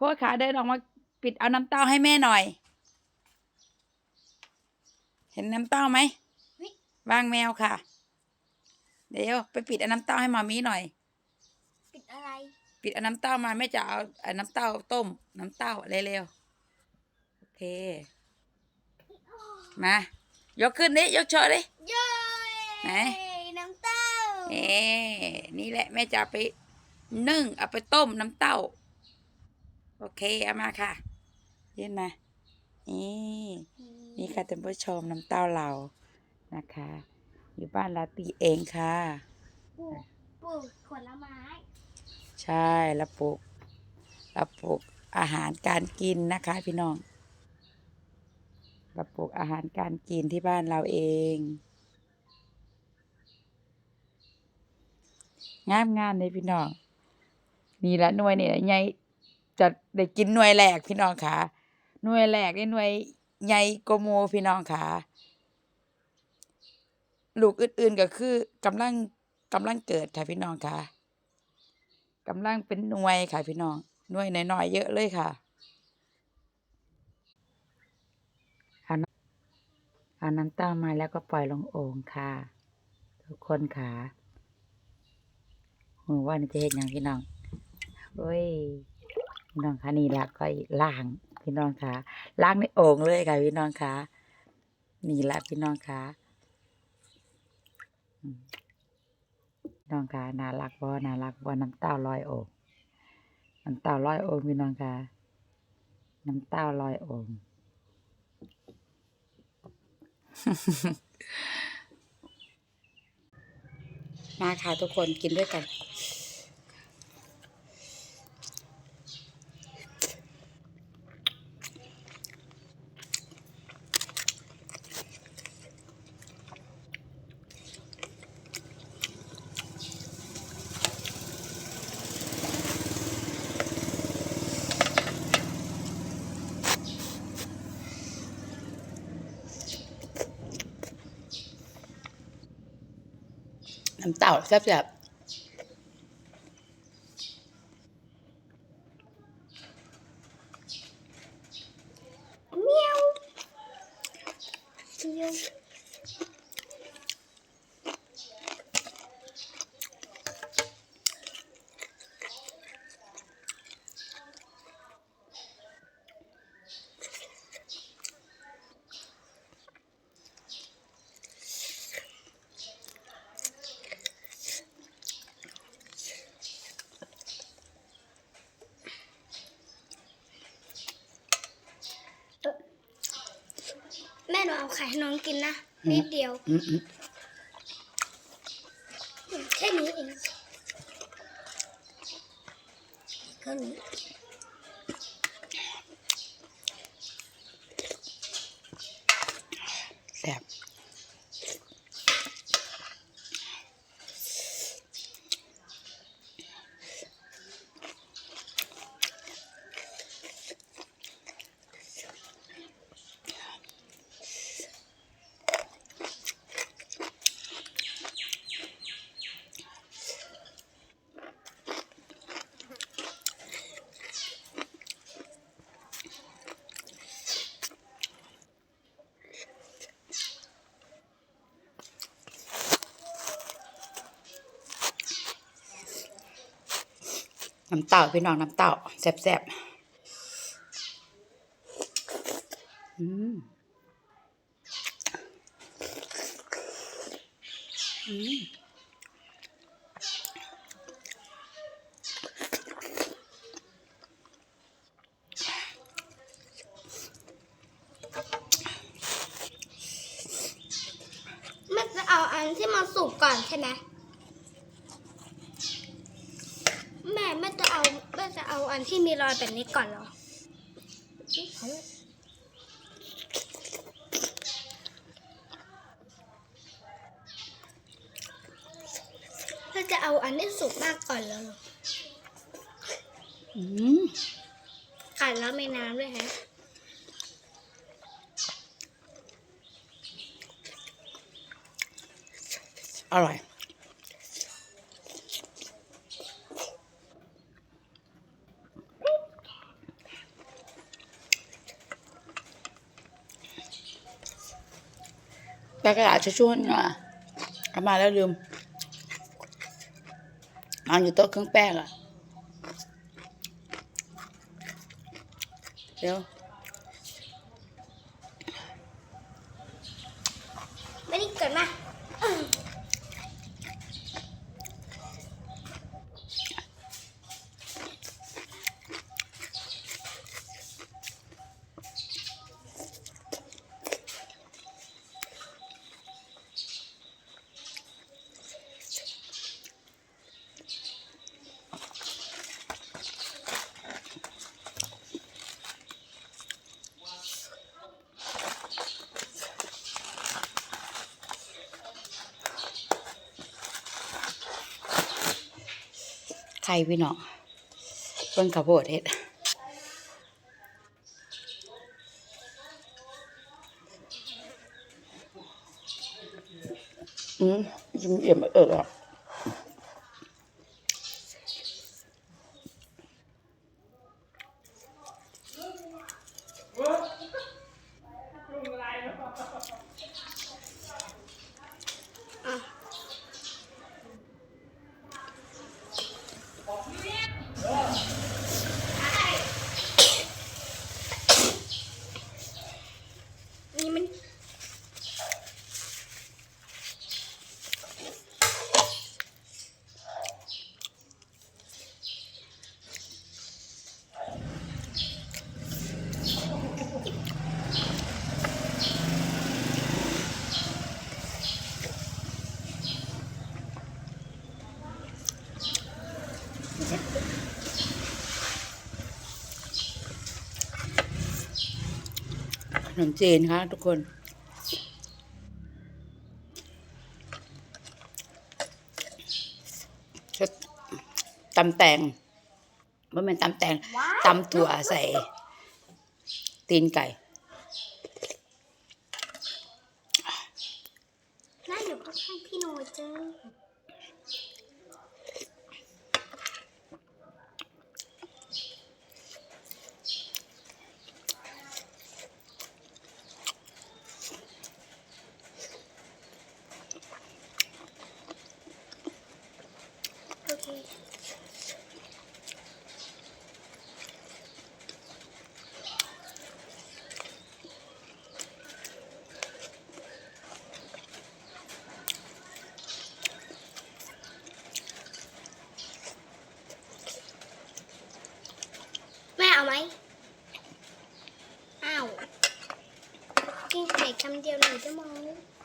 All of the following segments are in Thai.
โพสขาเดินออกมาปิดเอาน้ำเต้าให้แม่หน่อย เห็นน้ำเต้าไหมวางแมวค่ะ เดี๋ยวไปปิดเอาน้ำเต้าให้มามีหน่อย ปิดอะไร ปิดเอาน้ำเต้ามาแม่จะเอาเอาน้ำเต้าต้ม น้ำเต้าเร็วๆโอเค มายกขึ้นดิยกโชว์ดิเย้ไหนน้ำเต้าเอ๊นี่แหละแม่จะเอาไปนึ่งเอาไปต้มน้ำเต้า โอเค เอามาค่ะ ยื่นมา นี่ นี่ค่ะท่านผู้ชมน้ำเต้าเรานะคะ อยู่บ้านลาตีเองค่ะ ปลูกปลูกผลไม้ ใช่แล้วปลูกเราปลูกอาหารการกินนะคะ พี่น้องเราปลูกอาหารการกินที่บ้านเราเอง งามงามเลยพี่น้อง นี่ละหน่วยนี่ละใหญ่ จะได้กินหน่วยแรกพี่น้องค่ะหน่วยแรกนี่หน่วยใหญ่โกว่าหมูพี่น้องค่ะลูกอื่นๆก็คือกำลังกำลังเกิดค่ะพี่น้องค่ะกำลังเป็นหน่วยค่ะพี่น้องหน่วยน้อยๆเยอะเลยค่ะเอาน้ำเต้ามาแล้วก็ปล่อยลงโอ่งค่ะ ทุกคนค่ะหนูว่านี่จะเห็นอย่างพี่น้องเฮ้ย พี่น้องคะนี่ละก็ล้างพี่น้องคะล้างในโอ่งเลยค่ะพี่น้องคะนี่ละพี่น้องคะพี่น้องคะน่ารักบ่น่ารักบ่น้ำเต้าลอยโอ่งน้ำเต้าลอยโอ่งพี่น้องคะน้ำเต้าลอยโอ่งมาค่ะทุกคนกินด้วยกัน น้ำเต่าแซ่บๆเมียว มียวแม่หนูเอาไข่ให้น้องกินนะนิดเดียว อืมอืมแค่นี้เองแค่นี้ น้ำเต้าพี่น้องน้ำเต้าแซ่บแซ่บอืมอืมแม่จะเอาอันที่มันสุกก่อนใช่ไหมแม่แม่จะเอาแม่จะเอาอันที่มีรอยแบบนี้ก่อนเหรอแม่จะเอาอันที่สุกมากก่อนเหรออืมขัดแล้วไม่น้ำด้วยฮะอร่อย แต่กระดาษทิชชู่อะเอามาแล้วลืมวางอยู่โต๊ะเครื่องแป้งอะเดี๋ยว ข่พี่น้องเพิ่งข้าวโพดเฮ็ดอืมยิ้มเอี่ยมเอออะข นมจีนค่ะทุกคนชุดตำแตงว่าเป็นตำแตงว้าวตำถั่วใส่ ตีนไก่ น่าอยู่ข้างๆพี่โนเจอ โอเค แม่เอาไหม อ้าว กิน ไข่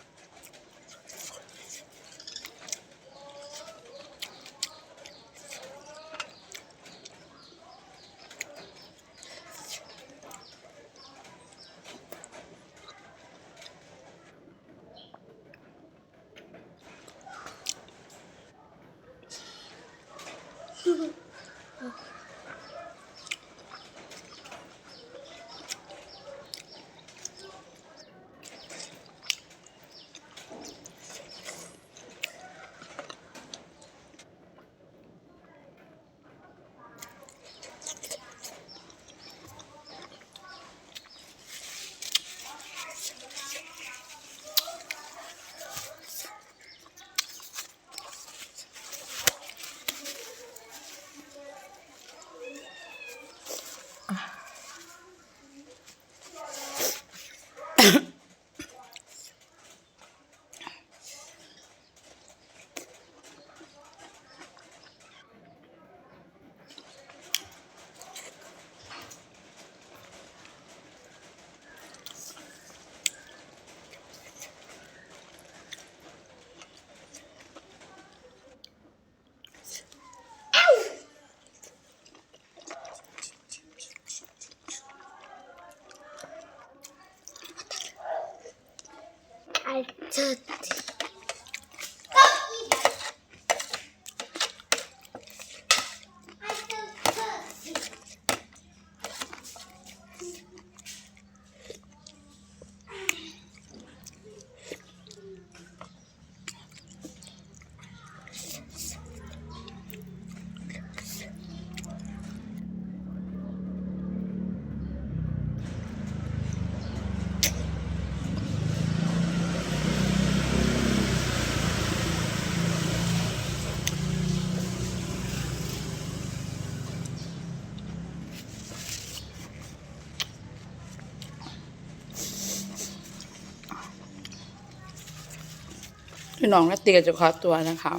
น้องก็เตียจะขอตัวนะคะ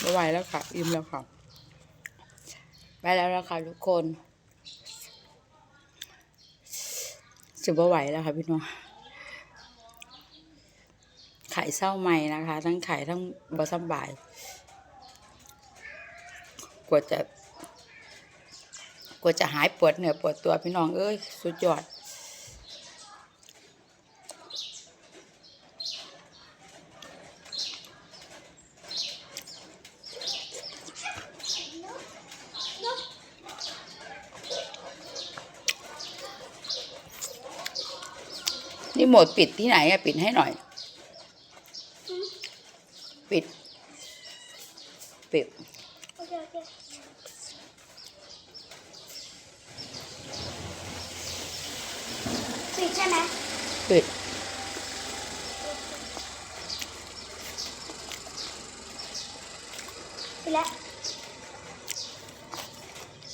ไม่ไหวแล้วค่ะ อิ่มแล้วค่ะ ไปแล้วแล้วค่ะทุกคนจะไม่ไหวแล้วค่ะพี่น้องไข่เศร้าใหม่นะคะ ทั้งไข่ทั้งบะซัมบาย กว่าจะ กว่าจะหายปวดเหนือปวดตัวพี่น้องเอ้ย สุดยอด มดปิดที่ไหนอะปิดให้หน่อย ปิด ปิดโอเคโอเคปิดใช่ไหมปิดปิดแล้ว